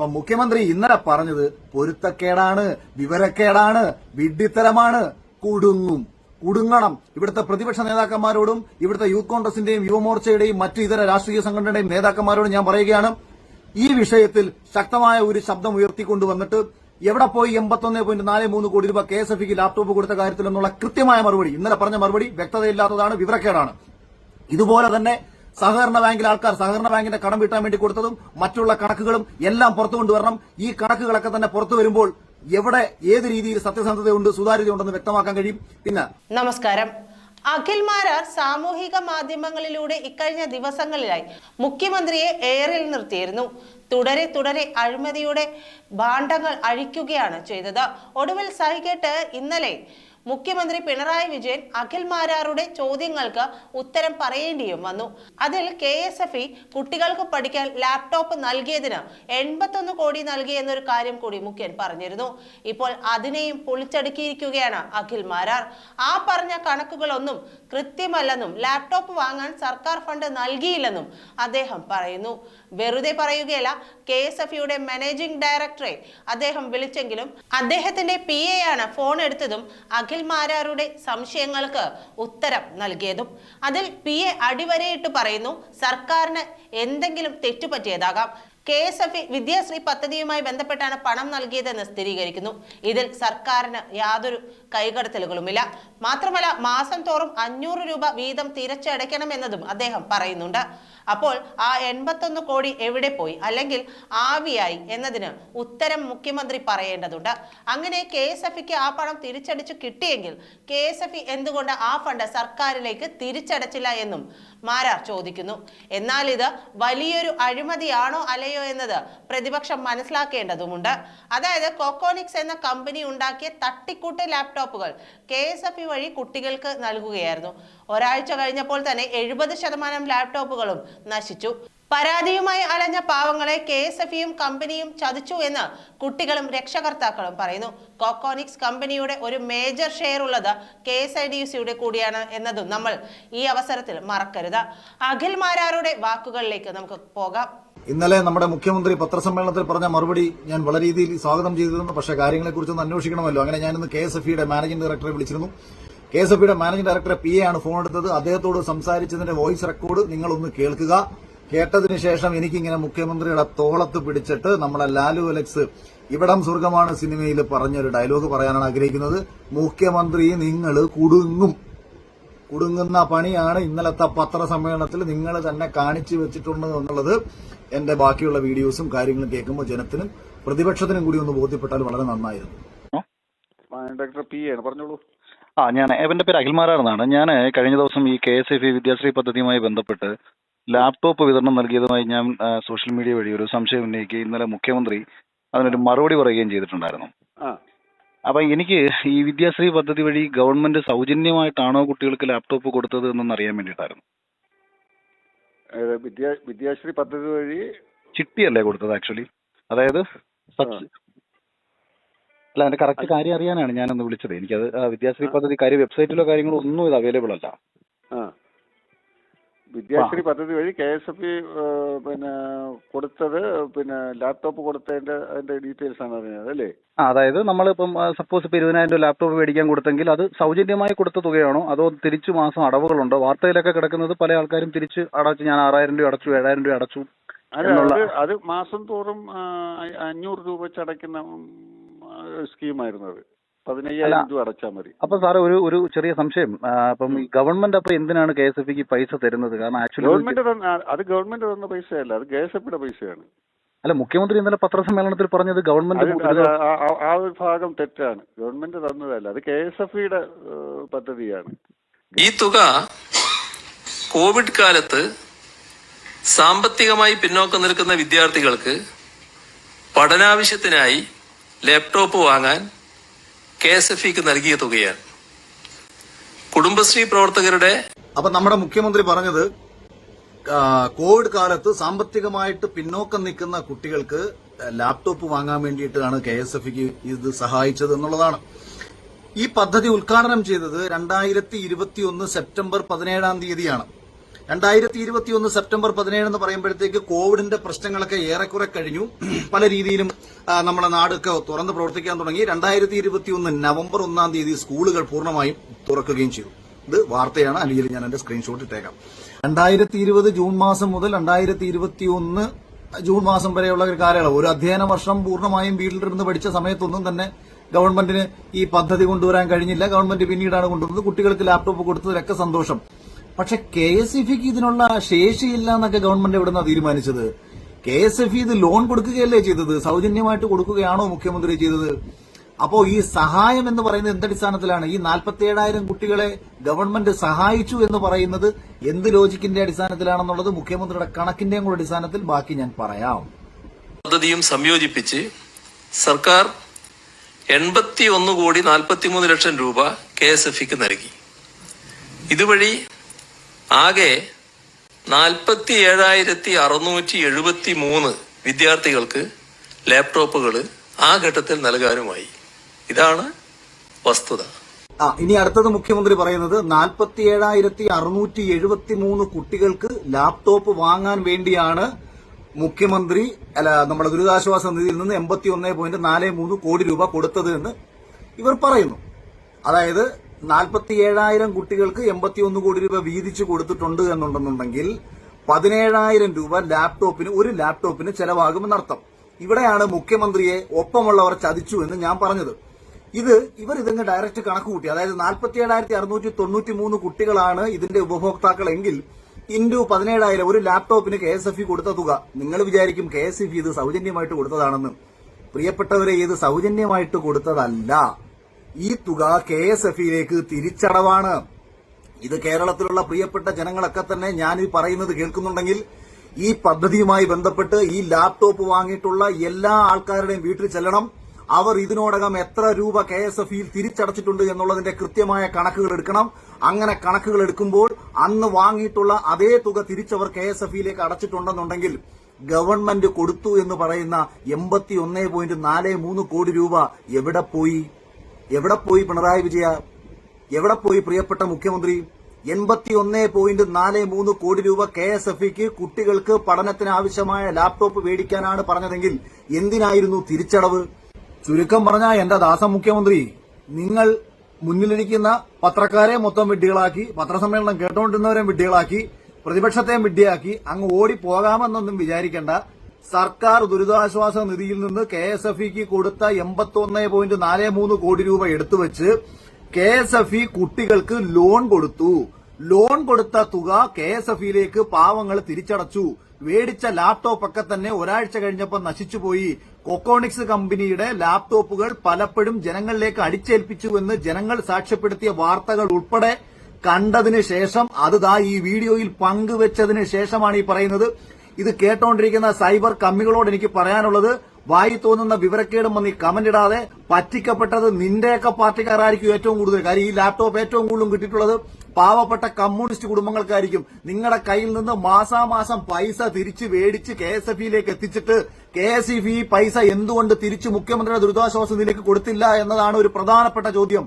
അപ്പൊ മുഖ്യമന്ത്രി ഇന്നലെ പറഞ്ഞത് പൊരുത്തക്കേടാണ് വിവരക്കേടാണ് വിഡ്ഢിത്തരമാണ്. കുടുങ്ങും. കുടുങ്ങണം. ഇവിടുത്തെ പ്രതിപക്ഷ നേതാക്കന്മാരോടും ഇവിടുത്തെ യൂത്ത് കോൺഗ്രസിന്റെയും യുവമോർച്ചയുടെയും മറ്റു ഇതര രാഷ്ട്രീയ സംഘടനയുടെയും നേതാക്കന്മാരോടും ഞാൻ പറയുകയാണ്. ഈ വിഷയത്തിൽ ശക്തമായ ഒരു ശബ്ദം ഉയർത്തിക്കൊണ്ടുവന്നിട്ട് എവിടെ പോയി എൺപത്തൊന്ന് പോയിന്റ് നാല് മൂന്ന് കോടി രൂപ കെ എസ് എഫ് ലാപ്ടോപ്പ് കൊടുത്ത കാര്യത്തിൽ എന്നുള്ള കൃത്യമായ മറുപടി ഇന്നലെ പറഞ്ഞ മറുപടി വ്യക്തതയില്ലാത്തതാണ് വിവരക്കേടാണ്. ഇതുപോലെ തന്നെ സഹകരണ ബാങ്കിലെ ആൾക്കാർ സഹകരണ ബാങ്കിന്റെ കടം വീട്ടാൻ വേണ്ടി കൊടുത്തതും മറ്റുള്ള കണക്കുകളും എല്ലാം പുറത്തു കൊണ്ടുവരണം. ഈ കണക്കുകളൊക്കെ തന്നെ പുറത്തു വരുമ്പോൾ എവിടെ ഏത് രീതിയിൽ സത്യസന്ധതയുണ്ട് സുതാര്യതയുണ്ടെന്ന് വ്യക്തമാക്കാൻ കഴിയും. പിന്നെ നമസ്കാരം. അഖിൽമാരാർ സാമൂഹിക മാധ്യമങ്ങളിലൂടെ ഇക്കഴിഞ്ഞ ദിവസങ്ങളിലായി മുഖ്യമന്ത്രിയെ എയറിൽ നിർത്തിയിരുന്നു. തുടരെ തുടരെ അഴിമതിയുടെ ഭാണ്ഡങ്ങൾ അഴിക്കുകയാണ് ചെയ്തത്. ഒടുവിൽ സഹികെട്ട് ഇന്നലെ മുഖ്യമന്ത്രി പിണറായി വിജയൻ അഖിൽ മാരാറുടെ ചോദ്യങ്ങൾക്ക് ഉത്തരം പറയേണ്ടിയും വന്നു. അതിൽ കെ എസ് എഫ് ഇ കുട്ടികൾക്ക് പഠിക്കാൻ ലാപ്ടോപ്പ് നൽകിയതിന് എൺപത്തൊന്ന് കോടി നൽകി എന്നൊരു കാര്യം കൂടി മുഖ്യൻ പറഞ്ഞിരുന്നു. ഇപ്പോൾ അതിനെയും പൊളിച്ചടുക്കിയിരിക്കുകയാണ് അഖിൽ മാരാർ. ആ പറഞ്ഞ കണക്കുകളൊന്നും കൃത്യമല്ലെന്നും ലാപ്ടോപ്പ് വാങ്ങാൻ സർക്കാർ ഫണ്ട് നൽകിയില്ലെന്നും അദ്ദേഹം പറയുന്നു. വെറുതെ പറയുകയല്ല കെ എസ് എഫ് യുടെ മാനേജിംഗ് ഡയറക്ടറെ അദ്ദേഹം വിളിച്ചെങ്കിലും അദ്ദേഹത്തിന്റെ പി എ ആണ് ഫോൺ എടുത്തതും അഖിൽ മാരാരുടെ സംശയങ്ങൾക്ക് ഉത്തരം നൽകിയതും. അതിൽ പി എ അടിവരയിട്ട് പറയുന്നു സർക്കാരിന് എന്തെങ്കിലും തെറ്റുപറ്റിയതാകാം. കെ എസ് എഫ് വിദ്യാശ്രീ പദ്ധതിയുമായി ബന്ധപ്പെട്ടാണ് പണം നൽകിയതെന്ന് സ്ഥിരീകരിക്കുന്നു. ഇതിൽ സർക്കാരിന് യാതൊരു കൈകടത്തലുകളുമില്ല. മാത്രമല്ല മാസം തോറും അഞ്ഞൂറ് രൂപ വീതം തിരിച്ചടയ്ക്കണമെന്നതും അദ്ദേഹം പറയുന്നുണ്ട്. അപ്പോൾ ആ എൺപത്തൊന്ന് കോടി എവിടെ പോയി? അല്ലെങ്കിൽ ആവിയായി എന്നതിന് ഉത്തരം മുഖ്യമന്ത്രി പറയേണ്ടതുണ്ട്. അങ്ങനെ കെ എസ് എഫ് ആ പണം തിരിച്ചടിച്ചു കിട്ടിയെങ്കിൽ കെ എസ് എഫ് എന്തുകൊണ്ട് ആ ഫണ്ട് സർക്കാരിലേക്ക് തിരിച്ചടച്ചില്ല എന്നും മാരാർ ചോദിക്കുന്നു. എന്നാൽ ഇത് വലിയൊരു അഴിമതിയാണോ അല്ലയോ എന്നത് പ്രതിപക്ഷം മനസ്സിലാക്കേണ്ടതുമുണ്ട്. അതായത് കോക്കോണിക്സ് എന്ന കമ്പനി ഉണ്ടാക്കിയ തട്ടിക്കൂട്ട് ലാപ്ടോപ്പുകൾ കെ എസ് എഫ് വഴി കുട്ടികൾക്ക് നൽകുകയായിരുന്നു. ഒരാഴ്ച കഴിഞ്ഞപ്പോൾ തന്നെ എഴുപത് ശതമാനം ലാപ്ടോപ്പുകളും നശിച്ചു. പരാതിയുമായി അലഞ്ഞ പാവങ്ങളെ കെ എസ് എഫ് ഇയും കമ്പനിയും ചതിച്ചു എന്ന് കുട്ടികളും രക്ഷകർത്താക്കളും പറയുന്നു. കോക്കോണിക്സ് കമ്പനിയുടെ ഒരു മേജർ ഷെയർ ഉള്ളത് K S I D U സിയുടെ കൂടിയാണ് എന്നതും നമ്മൾ ഈ അവസരത്തിൽ മറക്കരുത്. അഖിൽ മാരാരുടെ വാക്കുകളിലേക്ക് നമുക്ക് പോകാം. ഇന്നലെ നമ്മുടെ മുഖ്യമന്ത്രി പത്രസമ്മേളനത്തിൽ പറഞ്ഞ മറുപടി ഞാൻ വളരെ രീതിയിൽ സ്വാഗതം ചെയ്തിരുന്നു. പക്ഷേ കാര്യങ്ങളെക്കുറിച്ചൊന്ന് അന്വേഷിക്കണമല്ലോ. അങ്ങനെ ഞാനിന്ന് കെ എസ് എഫ് ഇയുടെ മാനേജിംഗ് ഡയറക്ടറെ വിളിച്ചിരുന്നു. കെ എസ് എഫ് ഇയുടെ മാനേജിംഗ് ഡയറക്ടറെ പി എ ആണ് ഫോൺ എടുത്തത്. അദ്ദേഹത്തോട് സംസാരിച്ചതിന്റെ വോയിസ് റെക്കോർഡ് നിങ്ങളൊന്ന് കേൾക്കുക. കേട്ടതിന് ശേഷം എനിക്കിങ്ങനെ മുഖ്യമന്ത്രിയുടെ തോളത്ത് പിടിച്ചിട്ട് നമ്മളെ ലാലു അലക്സ് ഇവിടം സ്വർഗമാണ് സിനിമയിൽ പറഞ്ഞൊരു ഡയലോഗ് പറയാനാണ് ആഗ്രഹിക്കുന്നത്. മുഖ്യമന്ത്രി നിങ്ങൾ കുടുങ്ങും. കുടുങ്ങുന്ന പണിയാണ് ഇന്നലത്തെ പത്രസമ്മേളനത്തിൽ നിങ്ങൾ തന്നെ കാണിച്ചു വെച്ചിട്ടുണ്ട് എന്നുള്ളത് എന്റെ ബാക്കിയുള്ള വീഡിയോസും കാര്യങ്ങളും കേൾക്കുമ്പോൾ ജനത്തിനും പ്രതിപക്ഷത്തിനും കൂടി ഒന്ന് ബോധ്യപ്പെട്ടാൽ വളരെ നന്നായിരുന്നു. പി ആണ്. ആ ഞാൻ എന്റെ പേര് അഖിൽമാരാണെന്നാണ് ഞാൻ കഴിഞ്ഞ ദിവസം ഈ കെ എസ് എഫ് വിദ്യാശ്രീ പദ്ധതിയുമായി ബന്ധപ്പെട്ട് ലാപ്ടോപ്പ് വിതരണം നൽകിയതുമായി ഞാൻ സോഷ്യൽ മീഡിയ വഴി ഒരു സംശയം ഉന്നയിക്കുകയും ഇന്നലെ മുഖ്യമന്ത്രി അതിനൊരു മറുപടി പറയുകയും ചെയ്തിട്ടുണ്ടായിരുന്നു. അപ്പൊ എനിക്ക് ഈ വിദ്യാശ്രീ പദ്ധതി വഴി ഗവൺമെന്റ് സൗജന്യമായിട്ടാണോ കുട്ടികൾക്ക് ലാപ്ടോപ്പ് കൊടുത്തത് എന്നൊന്ന് അറിയാൻ വേണ്ടിയിട്ടായിരുന്നു വിദ്യാശ്രീ പദ്ധതി വഴി? ചിട്ടിയല്ലേ കൊടുത്തത് ആക്ച്വലി അതായത് അല്ല അതിന്റെ കറക്റ്റ് കാര്യം അറിയാനാണ് ഞാനൊന്ന് വിളിച്ചത്. എനിക്കത് വിദ്യാശ്രീ പദ്ധതി കാര്യം വെബ്സൈറ്റിലോ കാര്യങ്ങളോ ഒന്നും ഇത് അവൈലബിൾ അല്ല. വിദ്യാശ്രീ പദ്ധതി വഴി കെ എസ് എഫ് പിന്നെ കൊടുത്തത് പിന്നെ ലാപ്ടോപ്പ് കൊടുത്തതിന്റെ അതിന്റെ ഡീറ്റെയിൽസ് ആണ് അറിഞ്ഞത് അല്ലേ? അതായത് നമ്മളിപ്പം സപ്പോസ് ഇപ്പൊ ഇരുപതിനായിരം രൂപ ലാപ്ടോപ്പ് മേടിക്കാൻ കൊടുത്തെങ്കിൽ അത് സൗജന്യമായി കൊടുത്ത തുകയാണോ? അതോ തിരിച്ചു മാസം അടവുകളുണ്ടോ? വാർത്തയിലൊക്കെ കിടക്കുന്നത് പല ആൾക്കാരും തിരിച്ച് അടച്ചു ഞാൻ ആറായിരം രൂപ അടച്ചു ഏഴായിരം രൂപ അടച്ചു അത് അത് മാസം തോറും അഞ്ഞൂറ് രൂപ വെച്ച് അടയ്ക്കുന്ന സ്കീമായിരുന്നു അത്. പതിനയ്യായിരം രൂപ അടച്ചാൽ മതി. അപ്പൊ സാറേ ഒരു ഒരു ചെറിയ സംശയം. അപ്പം ഈ ഗവൺമെന്റ് അപ്പൊ എന്തിനാണ് കെ എസ് എഫ് പൈസ തരുന്നത്? കാരണം ആക്ച്വലി ഗവൺമെന്റ് തന്ന അത് ഗവൺമെന്റ് തന്ന പൈസയല്ല അത് കെ എസ് എഫിയുടെ പൈസയാണ്. അല്ല മുഖ്യമന്ത്രി ഇന്നലെ പത്രസമ്മേളനത്തിൽ പറഞ്ഞത് ഗവൺമെന്റ് ആ- ഒരു ഭാഗം തെറ്റാണ്. ഗവൺമെന്റ് തന്നതല്ല അത് കെ എസ് എഫ് ഇയുടെ പദ്ധതിയാണ്. ഈ തുക കോവിഡ് കാലത്ത് സാമ്പത്തികമായി പിന്നോക്കം നിൽക്കുന്ന വിദ്യാർത്ഥികൾക്ക് പഠനാവശ്യത്തിനായി ലാപ്ടോപ്പ് വാങ്ങാൻ കെ എസ് എഫ് ഇക്ക് നൽകിയ തുകയാണ്. കുടുംബശ്രീ പ്രവർത്തകരുടെ അപ്പൊ നമ്മുടെ മുഖ്യമന്ത്രി പറഞ്ഞത് കോവിഡ് കാലത്ത് സാമ്പത്തികമായിട്ട് പിന്നോക്കം നിൽക്കുന്ന കുട്ടികൾക്ക് ലാപ്ടോപ്പ് വാങ്ങാൻ വേണ്ടിയിട്ടാണ് കെ എസ് എഫ് ഇത് സഹായിച്ചത് എന്നുള്ളതാണ്. ഈ പദ്ധതി ഉദ്ഘാടനം ചെയ്തത് രണ്ടായിരത്തി ഇരുപത്തിയൊന്ന് സെപ്റ്റംബർ പതിനേഴാം തീയതിയാണ്. രണ്ടായിരത്തി ഇരുപത്തി ഒന്ന് സെപ്റ്റംബർ പതിനേഴ് എന്ന് പറയുമ്പോഴത്തേക്ക് കോവിഡിന്റെ പ്രശ്നങ്ങളൊക്കെ ഏറെക്കുറെ കഴിഞ്ഞു. പല രീതിയിലും നമ്മുടെ നാടൊക്കെ തുറന്ന് പ്രവർത്തിക്കാൻ തുടങ്ങി. രണ്ടായിരത്തി ഇരുപത്തി ഒന്ന് നവംബർ ഒന്നാം തീയതി സ്കൂളുകൾ പൂർണമായും തുറക്കുകയും ചെയ്തു. ഇത് വാർത്തയാണ്. അല്ലെങ്കിൽ ഞാൻ എന്റെ സ്ക്രീൻഷോട്ട് ഇട്ടേക്കാം. രണ്ടായിരത്തി ഇരുപത് ജൂൺ മാസം മുതൽ രണ്ടായിരത്തി ഇരുപത്തി ഒന്ന് ജൂൺ മാസം വരെയുള്ള ഒരു കാലയളവ്. ഒരു അധ്യയന വർഷം പൂർണമായും വീട്ടിലിരുന്ന് പഠിച്ച സമയത്തൊന്നും തന്നെ ഗവൺമെന്റിന് ഈ പദ്ധതി കൊണ്ടുവരാൻ കഴിഞ്ഞില്ല. ഗവൺമെന്റ് പിന്നീടാണ് കൊണ്ടുവന്നത്. കുട്ടികൾക്ക് ലാപ്ടോപ്പ് കൊടുത്തതിലൊക്കെ സന്തോഷം. പക്ഷെ കെ എസ് ഇ ഫിക്ക് ഇതിനുള്ള ശേഷിയില്ല എന്നൊക്കെ ഗവൺമെന്റ് എവിടുന്ന തീരുമാനിച്ചത്. കെ എസ് എഫ് ഇത് ലോൺ കൊടുക്കുകയല്ലേ ചെയ്തത്? സൗജന്യമായിട്ട് കൊടുക്കുകയാണോ മുഖ്യമന്ത്രി ചെയ്തത്? അപ്പോ ഈ സഹായം എന്ന് പറയുന്നത് എന്തടിസ്ഥാനത്തിലാണ്? ഈ നാൽപ്പത്തി ഏഴായിരം കുട്ടികളെ ഗവൺമെന്റ് സഹായിച്ചു എന്ന് പറയുന്നത് എന്ത് ലോജിക്കിന്റെ അടിസ്ഥാനത്തിലാണെന്നുള്ളത് മുഖ്യമന്ത്രിയുടെ കണക്കിന്റെയും കൂടെ അടിസ്ഥാനത്തിൽ ബാക്കി ഞാൻ പറയാം. പദ്ധതിയും സംയോജിപ്പിച്ച് സർക്കാർ എൺപത്തി ഒന്ന് കോടി നാൽപ്പത്തിമൂന്ന് ലക്ഷം രൂപ കെ എസ് എഫ് ഇക്ക് നൽകി. ഇതുവഴി ആകെ നാൽപ്പത്തി ഏഴായിരത്തി അറുന്നൂറ്റി എഴുപത്തി മൂന്ന് വിദ്യാർത്ഥികൾക്ക് ലാപ്ടോപ്പുകൾ ആ ഘട്ടത്തിൽ നൽകാനുമായി. ഇതാണ് വസ്തുത. ആ ഇനി അടുത്തത് മുഖ്യമന്ത്രി പറയുന്നത് നാൽപ്പത്തി ഏഴായിരത്തി അറുന്നൂറ്റി എഴുപത്തി മൂന്ന് കുട്ടികൾക്ക് ലാപ്ടോപ്പ് വാങ്ങാൻ വേണ്ടിയാണ് മുഖ്യമന്ത്രി അല്ല നമ്മുടെ ദുരിതാശ്വാസ നിധിയിൽ നിന്ന് എൺപത്തി ഒന്ന് പോയിന്റ് നാല് മൂന്ന് കോടി രൂപ കൊടുത്തത് എന്ന് ഇവർ പറയുന്നു. അതായത് നാൽപ്പത്തി ഏഴായിരം കുട്ടികൾക്ക് എൺപത്തി ഒന്ന് കോടി രൂപ വീതിച്ചു കൊടുത്തിട്ടുണ്ട് എന്നുണ്ടെന്നുണ്ടെങ്കിൽ പതിനേഴായിരം രൂപ ലാപ്ടോപ്പിന് ഒരു ലാപ്ടോപ്പിന് ചെലവാകുമെന്നർത്ഥം ഇവിടെയാണ് മുഖ്യമന്ത്രിയെ ഒപ്പമുള്ളവർ ചതിച്ചു എന്ന് ഞാൻ പറഞ്ഞത്. ഇത് ഇവർ ഇതിന് ഡയറക്റ്റ് കണക്ക് കൂട്ടി. അതായത് നാൽപ്പത്തി ഏഴായിരത്തി അറുന്നൂറ്റി തൊണ്ണൂറ്റി മൂന്ന് കുട്ടികളാണ് ഇതിന്റെ ഉപഭോക്താക്കളെങ്കിൽ ഇൻഡു പതിനേഴായിരം ഒരു ലാപ്ടോപ്പിന് കെ എസ് എഫ് ഇ കൊടുത്ത തുക. നിങ്ങൾ വിചാരിക്കും കെ എസ് എഫ് ഇത് സൗജന്യമായിട്ട് കൊടുത്തതാണെന്ന്. പ്രിയപ്പെട്ടവരെ ഇത് സൗജന്യമായിട്ട് കൊടുത്തതല്ല. ഈ തുക കെ എസ് എഫിയിലേക്ക് തിരിച്ചടവാണ്. ഇത് കേരളത്തിലുള്ള പ്രിയപ്പെട്ട ജനങ്ങളൊക്കെ തന്നെ ഞാൻ ഈ പറയുന്നത് കേൾക്കുന്നുണ്ടെങ്കിൽ ഈ പദ്ധതിയുമായി ബന്ധപ്പെട്ട് ഈ ലാപ്ടോപ്പ് വാങ്ങിയിട്ടുള്ള എല്ലാ ആൾക്കാരുടെയും വീട്ടിൽ ചെല്ലണം. അവർ ഇതിനോടകം എത്ര രൂപ കെ എസ് എഫ് ഇയിൽ തിരിച്ചടച്ചിട്ടുണ്ട് എന്നുള്ളതിന്റെ കൃത്യമായ കണക്കുകൾ എടുക്കണം. അങ്ങനെ കണക്കുകൾ എടുക്കുമ്പോൾ അന്ന് വാങ്ങിയിട്ടുള്ള അതേ തുക തിരിച്ചവർ കെ എസ് എഫ് ഇയിലേക്ക് അടച്ചിട്ടുണ്ടെന്നുണ്ടെങ്കിൽ ഗവൺമെന്റ് കൊടുത്തു എന്ന് പറയുന്ന എൺപത്തി ഒന്നേ പോയിന്റ് നാല് മൂന്ന് കോടി രൂപ എവിടെ പോയി? എവിടെ പോയി പിണറായി വിജയ? എവിടെ പോയി പ്രിയപ്പെട്ട മുഖ്യമന്ത്രി? എൺപത്തി ഒന്ന് പോയിന്റ് നാല് മൂന്ന് കോടി രൂപ കെ എസ് എഫ് ഇക്ക് കുട്ടികൾക്ക് പഠനത്തിന് ആവശ്യമായ ലാപ്ടോപ്പ് മേടിക്കാനാണ് പറഞ്ഞതെങ്കിൽ എന്തിനായിരുന്നു തിരിച്ചടവ്? ചുരുക്കം പറഞ്ഞ എന്റെ ദാസ മുഖ്യമന്ത്രി നിങ്ങൾ മുന്നിലിരിക്കുന്ന പത്രക്കാരെ മൊത്തം വിഡ്ഢികളാക്കി പത്രസമ്മേളനം കേട്ടുകൊണ്ടിരുന്നവരെയും വിഡ്ഢികളാക്കി പ്രതിപക്ഷത്തെയും വിഡ്ഢിയാക്കി അങ്ങ് ഓടി പോകാമെന്നൊന്നും വിചാരിക്കേണ്ട. സർക്കാർ ദുരിതാശ്വാസ നിധിയിൽ നിന്ന് കെ എസ് എഫ് ഇക്ക് കൊടുത്ത എൺപത്തി ഒന്ന് പോയിന്റ് നാല് മൂന്ന് കോടി രൂപ എടുത്തുവെച്ച് കെ എസ് എഫ് ഇ കുട്ടികൾക്ക് ലോൺ കൊടുത്തു. ലോൺ കൊടുത്ത തുക കെ എസ് എഫ് ഇയിലേക്ക് പാവങ്ങൾ തിരിച്ചടച്ചു. മേടിച്ച ലാപ്ടോപ്പ് ഒക്കെ തന്നെ ഒരാഴ്ച കഴിഞ്ഞപ്പോൾ നശിച്ചുപോയി. കൊക്കോണിക്സ് കമ്പനിയുടെ ലാപ്ടോപ്പുകൾ പലപ്പോഴും ജനങ്ങളിലേക്ക് അടിച്ചേൽപ്പിച്ചുവെന്ന് ജനങ്ങൾ സാക്ഷ്യപ്പെടുത്തിയ വാർത്തകൾ ഉൾപ്പെടെ കണ്ടതിന് ശേഷം അത് ഈ വീഡിയോയിൽ പങ്കുവച്ചതിന് ശേഷമാണ് ഈ പറയുന്നത്. ഇത് കേട്ടോണ്ടിരിക്കുന്ന സൈബർ കമ്മികളോട് എനിക്ക് പറയാനുള്ളത് വായി തോന്നുന്ന വിവരക്കേടും വന്ന് കമന്റ് ഇടാതെ പറ്റിക്കപ്പെട്ടത് നിന്റെയൊക്കെ പാർട്ടിക്കാരായിരിക്കും ഏറ്റവും കൂടുതൽ. കാര്യം ഈ ലാപ്ടോപ്പ് ഏറ്റവും കൂടുതലും കിട്ടിയിട്ടുള്ളത് പാവപ്പെട്ട കമ്മ്യൂണിസ്റ്റ് കുടുംബങ്ങൾക്കായിരിക്കും. നിങ്ങളുടെ കയ്യിൽ നിന്ന് മാസാമാസം പൈസ തിരിച്ച് മേടിച്ച് കെ എസ് എഫ് ഇയിലേക്ക് എത്തിച്ചിട്ട് കെ എസ് ഇ പൈസ എന്തുകൊണ്ട് തിരിച്ച് മുഖ്യമന്ത്രിയുടെ ദുരിതാശ്വാസ നിധിയിലേക്ക് കൊടുത്തില്ല എന്നതാണ് ഒരു പ്രധാനപ്പെട്ട ചോദ്യം.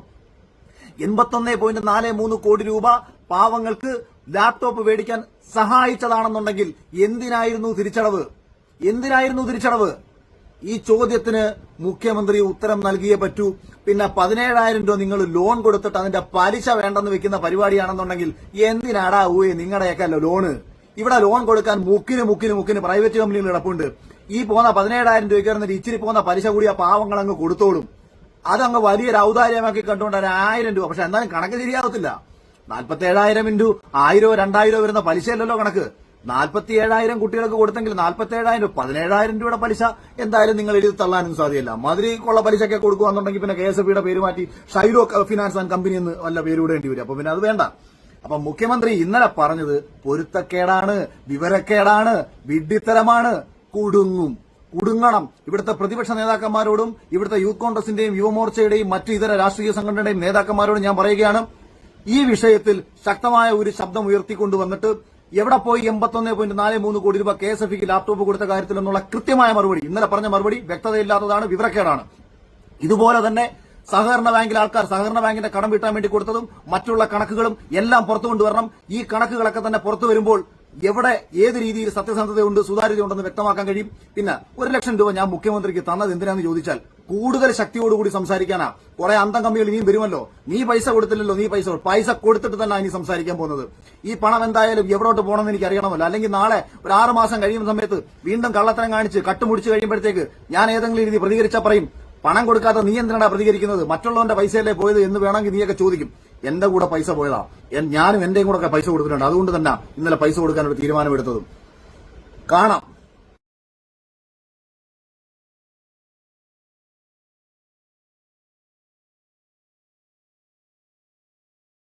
എൺപത്തൊന്ന് പോയിന്റ് നാല് മൂന്ന് കോടി രൂപ പാവങ്ങൾക്ക് ലാപ്ടോപ്പ് മേടിക്കാൻ സഹായിച്ചതാണെന്നുണ്ടെങ്കിൽ എന്തിനായിരുന്നു തിരിച്ചടവ്? എന്തിനായിരുന്നു തിരിച്ചടവ്? ഈ ചോദ്യത്തിന് മുഖ്യമന്ത്രി ഉത്തരം നൽകിയേ പറ്റൂ. പിന്നെ പതിനേഴായിരം രൂപ നിങ്ങൾ ലോൺ കൊടുത്തിട്ട് അതിന്റെ പലിശ വേണ്ടെന്ന് വെക്കുന്ന പരിപാടിയാണെന്നുണ്ടെങ്കിൽ എന്തിനാടാ ഊയെ നിങ്ങളുടെയൊക്കെ ലോണ്? ഇവിടെ ലോൺ കൊടുക്കാൻ മുക്കിന് മുക്കിന് മുക്കിന് പ്രൈവറ്റ് കമ്പനികൾ കിടപ്പുണ്ട്. ഈ പോകുന്ന പതിനേഴായിരം രൂപയ്ക്ക് എന്നിട്ട് ഇച്ചിരി പോകുന്ന പലിശ കൂടിയ പാവങ്ങൾ അങ്ങ് കൊടുത്തോളും. അതങ്ങ് വലിയൊരു ഔദാര്യമാക്കി കണ്ടുകൊണ്ട് ഒരു ആയിരം രൂപ. പക്ഷെ എന്നാലും കണക്ക് ശരിയാവത്തില്ല. നാൽപ്പത്തി ഏഴായിരം ഇന്റു ആയിരോ രണ്ടായിരോ വരുന്ന പലിശയല്ലല്ലോ കണക്ക്. നാൽപ്പത്തി ഏഴായിരം കുട്ടികൾക്ക് കൊടുത്തെങ്കിൽ നാൽപ്പത്തി ഏഴായിരം പതിനേഴായിരം രൂപയുടെ പലിശ. എന്തായാലും നിങ്ങൾ എഴുതി തള്ളാനും സാധ്യല്ല മധുരയ്ക്കുള്ള പലിശയൊക്കെ കൊടുക്കുകയാണെന്നുണ്ടെങ്കിൽ പിന്നെ കെ എസ് എഫ് പേര് മാറ്റി ഷൈറോ ഫിനാൻസ് ആൻഡ് കമ്പനി എന്ന് വല്ല പേര് വരും. അപ്പൊ പിന്നെ അത് വേണ്ട. അപ്പൊ മുഖ്യമന്ത്രി ഇന്നലെ പറഞ്ഞത് പൊരുത്തക്കേടാണ് വിവരക്കേടാണ് വിഡ്ഢിത്തരമാണ്. കുടുങ്ങും. കുടുങ്ങണം. ഇവിടുത്തെ പ്രതിപക്ഷ നേതാക്കന്മാരോടും ഇവിടുത്തെ യൂത്ത് കോൺഗ്രസിന്റെയും യുവമോർച്ചയുടെയും മറ്റു ഇതര രാഷ്ട്രീയ സംഘടനയുടെയും നേതാക്കന്മാരോടും ഞാൻ പറയുകയാണ് ഈ വിഷയത്തിൽ ശക്തമായ ഒരു ശബ്ദം ഉയർത്തിക്കൊണ്ടുവന്നിട്ട് എവിടെ പോയി എൺപത്തൊന്ന് പോയിന്റ് നാല് മൂന്ന് കോടി രൂപ കെ എസ് എഫ് ലാപ്ടോപ്പ് കൊടുത്ത കാര്യത്തിൽ എന്നുള്ള കൃത്യമായ മറുപടി ഇന്നലെ പറഞ്ഞ മറുപടി വ്യക്തതയില്ലാത്തതാണ് വിവരക്കേടാണ്. ഇതുപോലെ തന്നെ സഹകരണ ബാങ്കിലെ ആൾക്കാർ സഹകരണ ബാങ്കിന്റെ കടം വീട്ടാൻ വേണ്ടി കൊടുത്തതും മറ്റുള്ള കണക്കുകളും എല്ലാം പുറത്തു കൊണ്ടുവരണം ഈ കണക്കുകളൊക്കെ തന്നെ പുറത്തു വരുമ്പോൾ എവിടെ ഏത് രീതിയിൽ സത്യസന്ധതയുണ്ട് സുതാര്യതയുണ്ടെന്ന് വ്യക്തമാക്കാൻ കഴിയും. പിന്നെ ഒരു ലക്ഷം രൂപ ഞാൻ മുഖ്യമന്ത്രിക്ക് തന്നത് എന്തിനാന്ന് ചോദിച്ചാൽ കൂടുതൽ ശക്തിയോടുകൂടി സംസാരിക്കാനാ. കുറെ അന്തം കമ്മികൾ ഇനിയും വരുമല്ലോ. നീ പൈസ കൊടുത്തില്ലല്ലോ നീ പൈസ പൈസ കൊടുത്തിട്ട് തന്നെ ഇനി സംസാരിക്കാൻ പോകുന്നത്. ഈ പണം എന്തായാലും എവിടോട്ട് പോകണമെന്ന് എനിക്ക് അറിയണമല്ലോ. അല്ലെങ്കിൽ നാളെ ഒരു ആറ് മാസം കഴിയുന്ന സമയത്ത് വീണ്ടും കള്ളത്തരം കാണിച്ച് കട്ടുമുടിച്ച് കഴിയുമ്പോഴത്തേക്ക് ഞാൻ ഏതെങ്കിലും രീതി പ്രതികരിച്ചാൽ പറയും. പണം കൊടുക്കാത്ത നീ എന്തിനാണ് പ്രതികരിക്കുന്നത്? മറ്റുള്ളവന്റെ പൈസയല്ലേ പോയത് എന്ന് വേണമെങ്കിൽ നീയൊക്കെ ചോദിക്കും. എന്റെ കൂടെ പൈസ പോയതാ. ഞാനും എന്റെയും കൂടെ പൈസ കൊടുത്തിട്ടുണ്ട്. അതുകൊണ്ട് തന്നെ ഇന്നലെ പൈസ കൊടുക്കാൻ ഒരു തീരുമാനമെടുത്തതും. കാണാം.